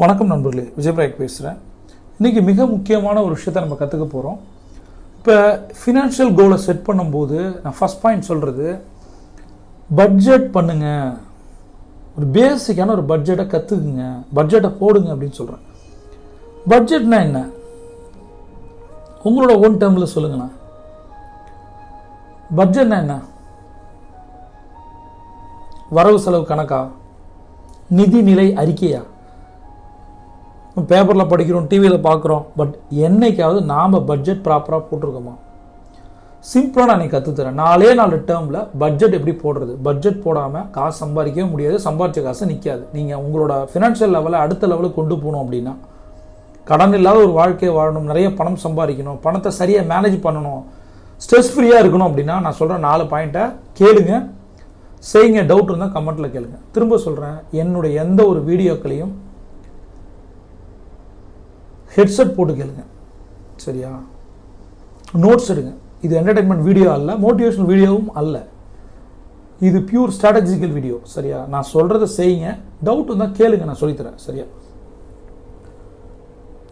வணக்கம் நண்பர்களே விஜயபிராக் பேசுகிறேன் இன்றைக்கி மிக முக்கியமான ஒரு விஷயத்தை நம்ம கற்றுக்க போகிறோம் இப்போ ஃபினான்ஷியல் கோலை செட் பண்ணும்போது நான் ஃபஸ்ட் பாயிண்ட் சொல்கிறது பட்ஜெட் பண்ணுங்கள் ஒரு பேசிக்கான ஒரு பட்ஜெட்டை கற்றுக்குங்க பட்ஜெட்டை போடுங்க அப்படின்னு சொல்கிறேன் பட்ஜெட்னா என்ன? உங்களோட ஓன் டேர்மில் சொல்லுங்கண்ணா பட்ஜெட்னா என்ன? வரவு செலவு கணக்கா? நிதிநிலை அறிக்கையா? பேப்பரில் படிக்கிறோம் டிவியில் பார்க்குறோம் பட் என்னைக்காவது நாம் பட்ஜெட் ப்ராப்பராக போட்டிருக்கோமா? சிம்பிளாக நான் இன்னைக்கு கற்றுத்தரேன் நாலே நாலு டேர்மில் பட்ஜெட் எப்படி போடுறது? பட்ஜெட் போடாமல் காசு சம்பாதிக்கவே முடியாது சம்பாதிச்ச காசு நிற்காது நீங்கள் உங்களோட ஃபினான்ஷியல் லெவலை அடுத்த லெவலுக்கு கொண்டு போகணும் அப்படின்னா கடன் இல்லாத ஒரு வாழ்க்கையை வாழணும் நிறைய பணம் சம்பாதிக்கணும் பணத்தை சரியாக மேனேஜ் பண்ணணும் ஸ்ட்ரெஸ் ஃப்ரீயாக இருக்கணும் அப்படின்னா நான் சொல்கிற நாலு பாயிண்ட்டை கேளுங்க. செய்யுங்க. டவுட் இருந்தால் கமெண்ட்டில் கேளுங்க. திரும்ப சொல்கிறேன் என்னுடைய எந்த ஒரு வீடியோக்களையும் ஹெட்செட் போட்டு கேளுங்க. சரியா? நோட்ஸ் எடுங்க. இது என்டர்டைன்மெண்ட் வீடியோ அல்ல மோட்டிவேஷனல் வீடியோவும் அல்ல. இது பியூர் ஸ்ட்ராட்டஜிக்கல் வீடியோ சரியா? நான் சொல்கிறத செய்யுங்க. டவுட் வந்தால் கேளுங்க நான் சொல்லித்தரேன். சரியா?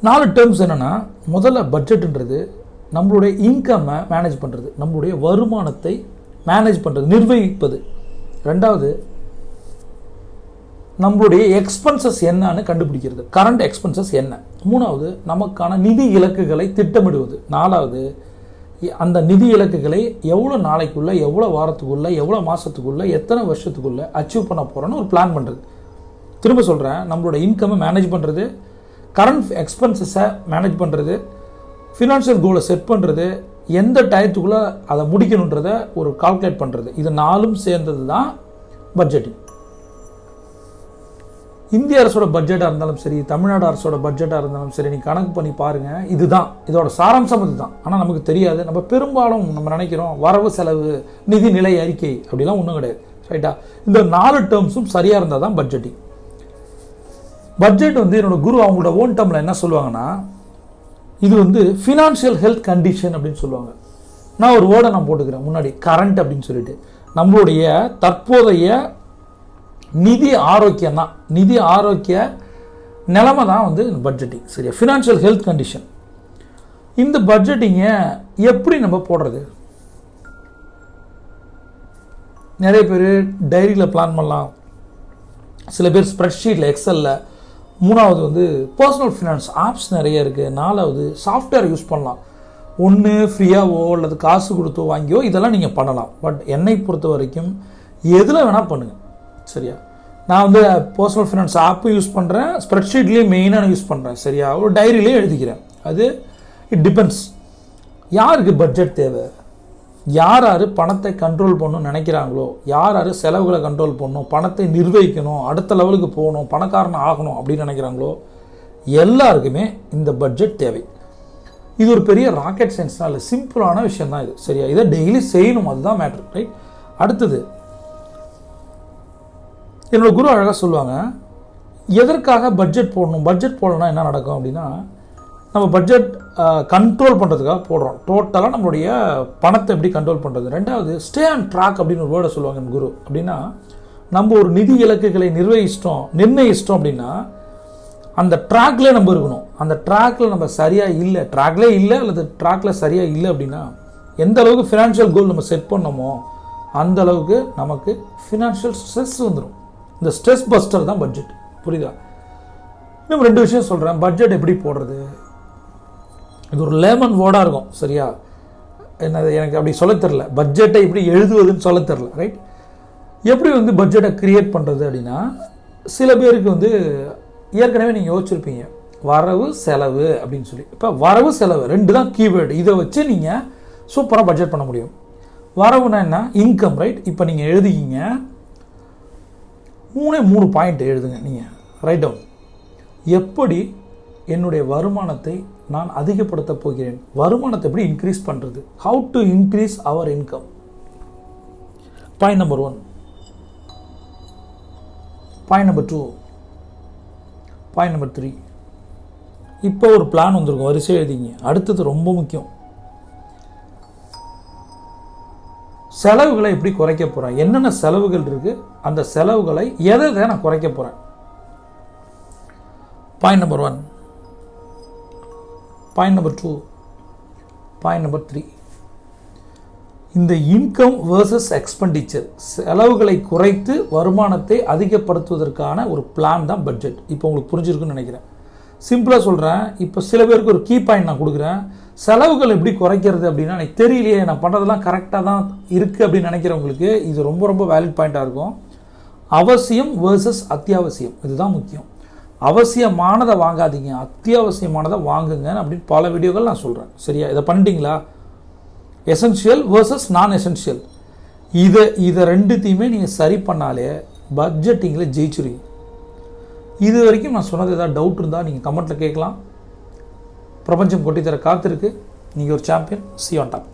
நாலு டேர்ம்ஸ் என்னென்னா முதல்ல பட்ஜெட்டுன்றது நம்மளுடைய இன்கம்மை மேனேஜ் பண்ணுறது நம்மளுடைய வருமானத்தை மேனேஜ் பண்ணுறது நிர்வகிப்பது. ரெண்டாவது நம்மளுடைய எக்ஸ்பென்சஸ் என்னன்னு கண்டுபிடிக்கிறது. கரண்ட் எக்ஸ்பென்சஸ் என்ன? மூணாவது நமக்கான நிதி இலக்குகளை திட்டமிடுவது. நாலாவது அந்த நிதி இலக்குகளை எவ்வளோ நாளைக்குள்ளே எவ்வளோ வாரத்துக்குள்ளே எவ்வளோ மாதத்துக்குள்ளே எத்தனை வருஷத்துக்குள்ளே அச்சீவ் பண்ண போகிறோன்னு ஒரு பிளான் பண்ணுறது திரும்ப சொல்கிறேன் நம்மளோட இன்கம்மை மேனேஜ் பண்ணுறது கரண்ட் எக்ஸ்பென்சஸை மேனேஜ் பண்ணுறது ஃபினான்ஷியல் கோலை செட் பண்ணுறது எந்த டயத்துக்குள்ளே அதை முடிக்கணுன்றதை ஒரு கால்குலேட் பண்ணுறது இது நாலும் சேர்ந்தது தான் பட்ஜெட்டிங் இந்திய அரசோட பட்ஜெட்டாக இருந்தாலும் சரி தமிழ்நாடு அரசோட பட்ஜெட்டாக இருந்தாலும் சரி நீ கணக்கு பண்ணி பாருங்கள் இதுதான். இதோட சாராம்சம் இதுதான். ஆனால் நமக்கு தெரியாது. நம்ம பெரும்பாலும் நம்ம நினைக்கிறோம் வரவு செலவு நிதி நிலை அறிக்கை அப்படிலாம் ஒன்றும் கிடையாது. ரைட்டா இந்த நாலு டேர்ம்ஸும் சரியாக இருந்தால் தான் பட்ஜெட்டிங் பட்ஜெட் வந்து என்னோட குரு அவங்களோட ஓன் டேர்மில் என்ன சொல்லுவாங்கன்னா இது வந்து ஃபினான்ஷியல் ஹெல்த் கண்டிஷன் அப்படின்னு சொல்லுவாங்க. நான் ஒரு வேர்டை நான் போட்டுக்கிறேன் முன்னாடி கரண்ட் அப்படின்னு சொல்லிட்டு. நம்மளுடைய தற்போதைய நிதி ஆரோக்கியம் தான் நிதி ஆரோக்கிய நிலமை தான் வந்து பட்ஜெட்டிங் சரியா? ஃபினான்ஷியல் ஹெல்த் கண்டிஷன் இந்த பட்ஜெட்டிங்கை எப்படி நம்ம போடுறது? நிறைய பேர் டைரியில் பிளான் பண்ணலாம். சில பேர் ஸ்ப்ரெட்ஷீட்டில் எக்ஸலில் மூணாவது வந்து பர்சனல் ஃபினான்ஸ் ஆப்ஸ் நிறைய இருக்குது நாலாவது சாஃப்ட்வேர் யூஸ் பண்ணலாம். ஒன்று ஃப்ரீயாவோ அல்லது காசு கொடுத்தோ வாங்கியோ இதெல்லாம் நீங்கள் பண்ணலாம். பட் என்னை பொறுத்த வரைக்கும் எதில் வேணால் பண்ணுங்கள் சரியா? நான் வந்து பர்சனல் ஃபினான்ஸ் ஆப்பு யூஸ் பண்ணுறேன் ஸ்ப்ரெட்ஷீட்லேயும் மெயினாக யூஸ் பண்ணுறேன் சரியா? ஒரு டைரியிலையும் எழுதிக்கிறேன். அது இட் டிபெண்ட்ஸ் யாருக்கு பட்ஜெட் தேவை? யார் யார் பணத்தை கண்ட்ரோல் பண்ணணும்னு நினைக்கிறாங்களோ யார் யார் செலவுகளை கண்ட்ரோல் பண்ணணும் பணத்தை நிர்வகிக்கணும் அடுத்த லெவலுக்கு போகணும் பணக்காரன் ஆகணும் அப்படின்னு நினைக்கிறாங்களோ எல்லாருக்குமே இந்த பட்ஜெட் தேவை. இது ஒரு பெரிய ராக்கெட் சயின்ஸ்னால் இல்லை சிம்பிளான விஷயம் தான் இது சரியா? இதை டெய்லி செய்யணும் அதுதான் மேட்ரு ரைட் அடுத்தது என்னோடய குரு அழகாக சொல்லுவாங்க எதற்காக பட்ஜெட் போடணும்? பட்ஜெட் போடணும்னா என்ன நடக்கும்? அப்படின்னா நம்ம பட்ஜெட் கண்ட்ரோல் பண்ணுறதுக்காக போடுறோம். டோட்டலாக நம்மளுடைய பணத்தை எப்படி கண்ட்ரோல் பண்ணுறது ரெண்டாவது ஸ்டே ஆன் ட்ராக் அப்படின்னு ஒரு வேர்டை சொல்லுவாங்க என் குரு. அப்படின்னா நம்ம ஒரு நிதி இலக்குகளை நிர்வகிச்சிட்டோம் நிர்ணயிச்சிட்டோம் அப்படின்னா அந்த ட்ராக்ல நம்ம இருக்கணும். அந்த ட்ராக்ல நம்ம சரியாக இல்லை ட்ராக்லே இல்லை அல்லது ட்ராக்ல சரியாக இல்லை அப்படின்னா எந்த அளவுக்கு ஃபினான்ஷியல் கோல் நம்ம செட் பண்ணோமோ அந்த அளவுக்கு நமக்கு ஃபினான்ஷியல் ஸ்ட்ரெஸ் வந்துடும் இந்த ஸ்ட்ரெஸ் பஸ்டர் தான் பட்ஜெட் புரியுதா? இன்னும் ரெண்டு விஷயம் சொல்கிறேன் பட்ஜெட் எப்படி போடுறது? இது ஒரு லேமன் வேர்டாக இருக்கும். சரியா? என்னது எனக்கு அப்படி சொல்ல தெரில பட்ஜெட்டை எப்படி எழுதுவதுன்னு சொல்ல தெரில ரைட் எப்படி வந்து பட்ஜெட்டை க்ரியேட் பண்ணுறது அப்படின்னா சில பேருக்கு வந்து ஏற்கனவே நீங்கள் யோசிச்சிருப்பீங்க. வரவு செலவு அப்படின்னு சொல்லி. இப்போ வரவு செலவு ரெண்டு தான் கீவேர்டு இதை வச்சு நீங்கள் சூப்பராக பட்ஜெட் பண்ண முடியும். வரவுனா என்ன? இன்கம் ரைட் இப்போ நீங்கள் எழுதிக்கிங்க மூணே மூணு பாயிண்ட் எழுதுங்க நீங்கள் ரைட் டவுன் எப்படி என்னுடைய வருமானத்தை நான் அதிகப்படுத்த போகிறேன்? வருமானத்தை எப்படி இன்க்ரீஸ் பண்ணுறது how to increase our income point number one point number two point number three இப்போ ஒரு பிளான் வந்திருக்கும். வரிசை எழுதிங்க. அடுத்தது ரொம்ப முக்கியம். செலவுகளை எப்படி குறைக்க போகிறேன் என்னென்ன செலவுகள் இருக்குது அந்த செலவுகளை எதை எதை நான் குறைக்க போகிறேன் point number one point number two point number three இந்த இன்கம் வேர்சஸ் எக்ஸ்பெண்டிச்சர் செலவுகளை குறைத்து வருமானத்தை அதிகப்படுத்துவதற்கான ஒரு பிளான் தான் பட்ஜெட் இப்போ உங்களுக்கு புரிஞ்சிருக்குன்னு நினைக்கிறேன். சிம்பிளாக சொல்கிறேன் இப்போ சில பேருக்கு ஒரு கீ பாயிண்ட் நான் கொடுக்குறேன். செலவுகள் எப்படி குறைக்கிறது அப்படின்னா எனக்கு தெரியலையே நான் பண்ணுறதெல்லாம் கரெக்டாக தான் இருக்குது அப்படின்னு நினைக்கிறவங்களுக்கு இது ரொம்ப ரொம்ப வேலிட் பாயிண்ட்டாக இருக்கும். அவசியம் வேர்சஸ் அத்தியாவசியம். இதுதான் முக்கியம். அவசியமானதை வாங்காதீங்க. அத்தியாவசியமானதை வாங்குங்க அப்படின்னு பல வீடியோக்கள் நான் சொல்கிறேன் சரியா? இதை பண்ணிட்டீங்களா? எசென்ஷியல் வேர்சஸ் நான் எசென்ஷியல் இதை இதை ரெண்டுத்தையுமே நீங்கள் சரி பண்ணாலே பட்ஜெட்டிங்கில் ஜெயிச்சுருவீங்க. இது வரைக்கும் நான் சொன்னது ஏதாவது டவுட் இருந்தால் நீங்கள் கமெண்ட்டில் கேட்கலாம். பிரபஞ்சம் கொட்டி தர காத்திருக்கு. நீங்கள் ஒரு சாம்பியன் சி ஆன் டாப்